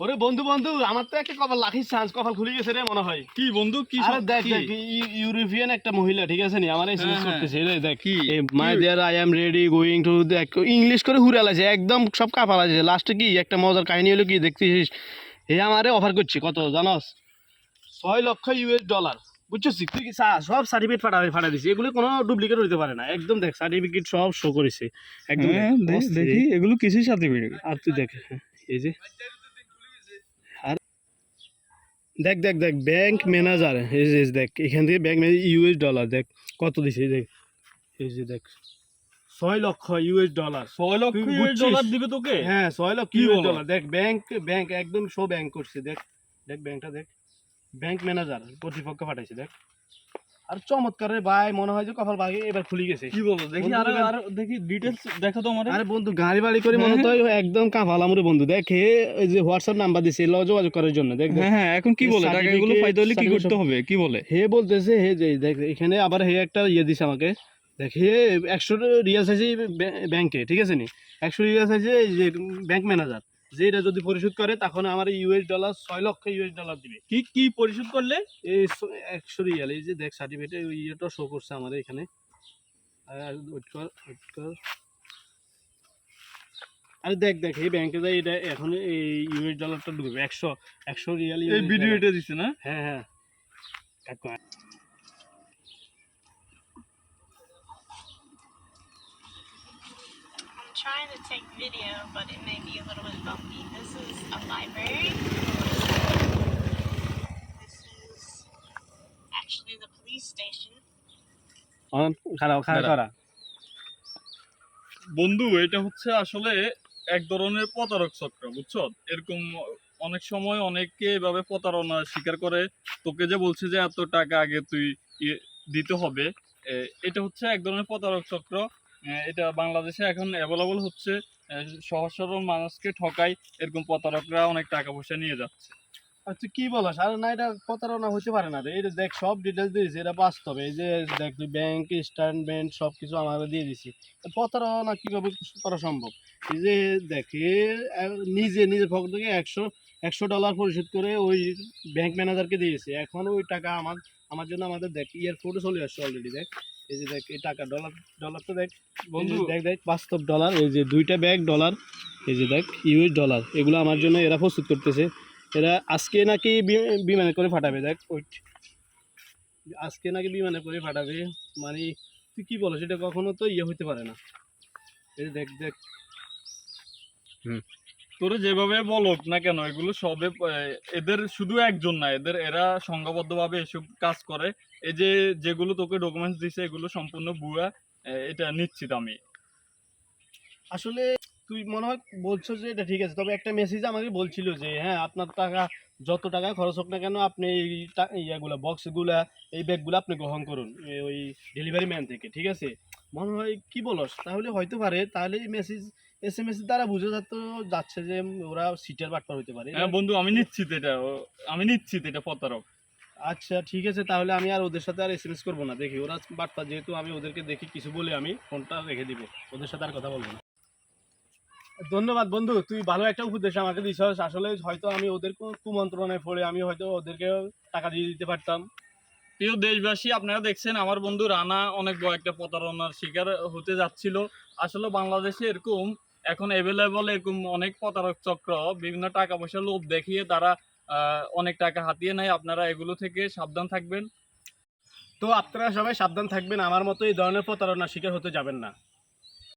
ওরে বন্ধু বন্ধু আমার তো একটা কপাল লাখির চান্স কপাল খুলে গেছে রে মনে হয়। কি বন্ধু কি আরে দেখ দেখ ইউরোপিয়ান একটা মহিলা ঠিক আছে নি? আমার এসএমএস হ্যাঁ, হ্যাঁ। করতেছে এই দেখ কি? মাই? There I am ready going to দেখ ইংলিশ করে হুরে আছে একদম সব কাপাল আছে। লাস্টে কি একটা মজার কাহিনী হলো কি দেখতেছিস এ আমারে অফার করছে কত জানোস? ছয় লক্ষ ইউএস ডলার বুঝছিস? তুই কি সব সার্টিফিকেট ফাটা ফাটা দিছি এগুলো কোনো ডুপ্লিকেট হইতে পারে না। একদম দেখ সার্টিফিকেট সব শো করেছে। একদম হ্যাঁ, দেখ, এগুলো কিসের সার্টিফিকেট আর তুই দেখ এই যে। দেখ দেখ দেখ ব্যাংক ম্যানেজার এই যে দেখ এখান থেকে ব্যাংক ম্যানেজার ইউএস ডলার দেখ কত দিছে এই দেখ এই যে দেখ ছয় লক্ষ ইউএস ডলার ছয় লক্ষ ইউএস ডলার দিবে তোকে? হ্যাঁ ছয় লক্ষ ইউএস ডলার দেখ ব্যাংক ব্যাংক একদম শো ব্যাংক করছে দেখ দেখ ব্যাংকটা দেখ ব্যাংক ম্যানেজার কর্তৃপক্ষ পাঠাইছে দেখ। আর চমৎকার রে ভাই মনে হয় যে কপাল ভাগে এবার খুলে গেছে। কি বলো? দেখি আর আর দেখি ডিটেলস দেখো তো আমারে। আরে বন্ধু গাড়ি বাড়ি করে মনে হ্যাঁ। একদম কাঁপালাম রে বন্ধু। দেখ ওই যে হোয়াটসঅ্যাপ নাম্বার দিছে ল যোগাযোগ করার জন্য দেখ হ্যাঁ হ্যাঁ এখন কি বলে? টাকা এগুলো certificate, পাইতে হলে কি করতে হবে? কি বলে? হে বলতেছে হে যে দেখ এখানে আবার হে একটা ইয়ে দিছে আমাকে। দেখ একশো রিয়াল ব্যাংকে ঠিক আছে নি? একশো রিয়াল চাইছে এই যে ব্যাংক ম্যানেজার যে এটা যদি পরিশোধ করে তখন আমার ইউএস ডলার ছয় লক্ষ ইউএস ডলার দিবে। কি কি পরিশোধ করলে? এই একশো রিয়াল এই যে দেখ সার্টিফিকেট ওই ইয়েটা শো করছে আমার এখানে। আরে দেখ দেখ এই ব্যাংকে যাই এটা এখন এই ইউএস ডলারটা ঢুকবে। একশো একশো রিয়াল এই ভিডিওটা দিছে না? হ্যাঁ হ্যাঁ। Trying to take video, but it may be a little bit bumpy. This is a library. This is actually the police station. On করা বন্ধু এটা হচ্ছে আসলে এক ধরনের প্রতারক চক্র বুঝছ এরকম অনেক সময় অনেকে এভাবে প্রতারণা স্বীকার করে তোকে যে বলছে যে এত টাকা আগে তুই ইয়ে দিতে হবে এটা হচ্ছে এক ধরনের প্রতারক চক্র এটা বাংলাদেশে এখন অ্যাভেলেবল হচ্ছে। সহজ সরল মানুষকে ঠকাই এরকম প্রতারকরা অনেক টাকা পয়সা নিয়ে যাচ্ছে। আচ্ছা কি বলস আর না, এটা প্রতারণা হতে পারে না এটা দেখ, সব ডিটেলস দিয়েছে, এটা বাস্তব। এই যে দেখ, তুই ব্যাংক স্টেটমেন্ট সব কিছু আমার দিয়ে দিছি প্রতারণা কীভাবে করা সম্ভব? এই যে দেখ নিজে, নিজের পকেট থেকে একশো একশো ডলার পরিশোধ করে ওই ব্যাংক ম্যানেজারকে দিয়েছে। এখন ওই টাকা আমার আমার জন্য আমাদের দেখ এয়ারপোর্টে চলে আসছে অলরেডি দেখ। এই যে দেখ এই টাকা ডলার ডলারটা দেখ। বন্ধু। দেখ দেখ বাস্তব ডলার এই যে দুইটা ব্যাগ ডলার এই যে দেখ ইউএস ডলার এগুলো আমার জন্য এরা প্রস্তুত করতেছে। এরা আজকে নাকি বিমানে করে পাঠাবে দেখ ওইট। আজকে নাকি বিমানে করে পাঠাবে মানে তুই কি বলো সেটা কখনো তো ইয়ে হতে পারে না। এই দেখ দেখ। তোরে যেভাবে বলক না কেন, এগুলো সবে এদের শুধু একজন না, এদের, এরা সংঘবদ্ধভাবে এসব কাজ করে। এই যে যেগুলো তোকে ডকুমেন্টস দিছে, এগুলো সম্পূর্ণ ভুয়া এটা নিশ্চিত আমি। আসলে তুই মনে হয় বলছো যে এটা ঠিক আছে, তবে একটা মেসেজ আমাকে বলছিল যে হ্যাঁ আপনার টাকা, যত টাকা খরচ হোক না কেন, আপনি এই ইয়াগুলা বক্সগুলা এই ব্যাগগুলো আপনি গ্রহণ করুন ওই ডেলিভারি ম্যান থেকে, ঠিক আছে? মনে হয় কি বলস? তাহলে হয়তো পারে। তাহলে মেসেজ এস এম এস দ্বারা বুঝে যাচ্ছে যাচ্ছে যে ওরা সিটের বাটপার হতে পারে। হ্যাঁ বন্ধু আমি নিশ্চিত এটা। আমি নিশ্চিত এটা প্রতারক। আচ্ছা ঠিক আছে তাহলে আমি আর ওদের সাথে আর এস এম এস করব না। দেখি ওরা বার্তা যেহেতু আমি ওদেরকে দেখি কিছু বলে আমি ফোনটা রেখে দিব। ওদের সাথে আর কথা বলব না। ধন্যবাদ বন্ধু তুই ভালো একটা উপদেশ আমাকে দিস আসলে হয়তো আমি ওদের কুমন্ত্রণায় পড়ে আমি হয়তো ওদেরকে টাকা দিয়ে দিতে পারতাম। প্রিয় দেশবাসী, আপনারা দেখছেন আমার বন্ধু রানা অনেক বড় একটা প্রতারণার শিকার হতে যাচ্ছিল। আসলে বাংলাদেশে এরকম এখন অ্যাভেলেবল এরকম অনেক প্রতারক চক্র, বিভিন্ন টাকা পয়সা লোভ দেখিয়ে তারা অনেক টাকা হাতিয়ে নেয়। আপনারা এগুলো থেকে সাবধান থাকবেন। তো আপনারা সবাই সাবধান থাকবেন। আমার মতো এই ধরনের প্রতারণার শিকার হতে যাবেন না।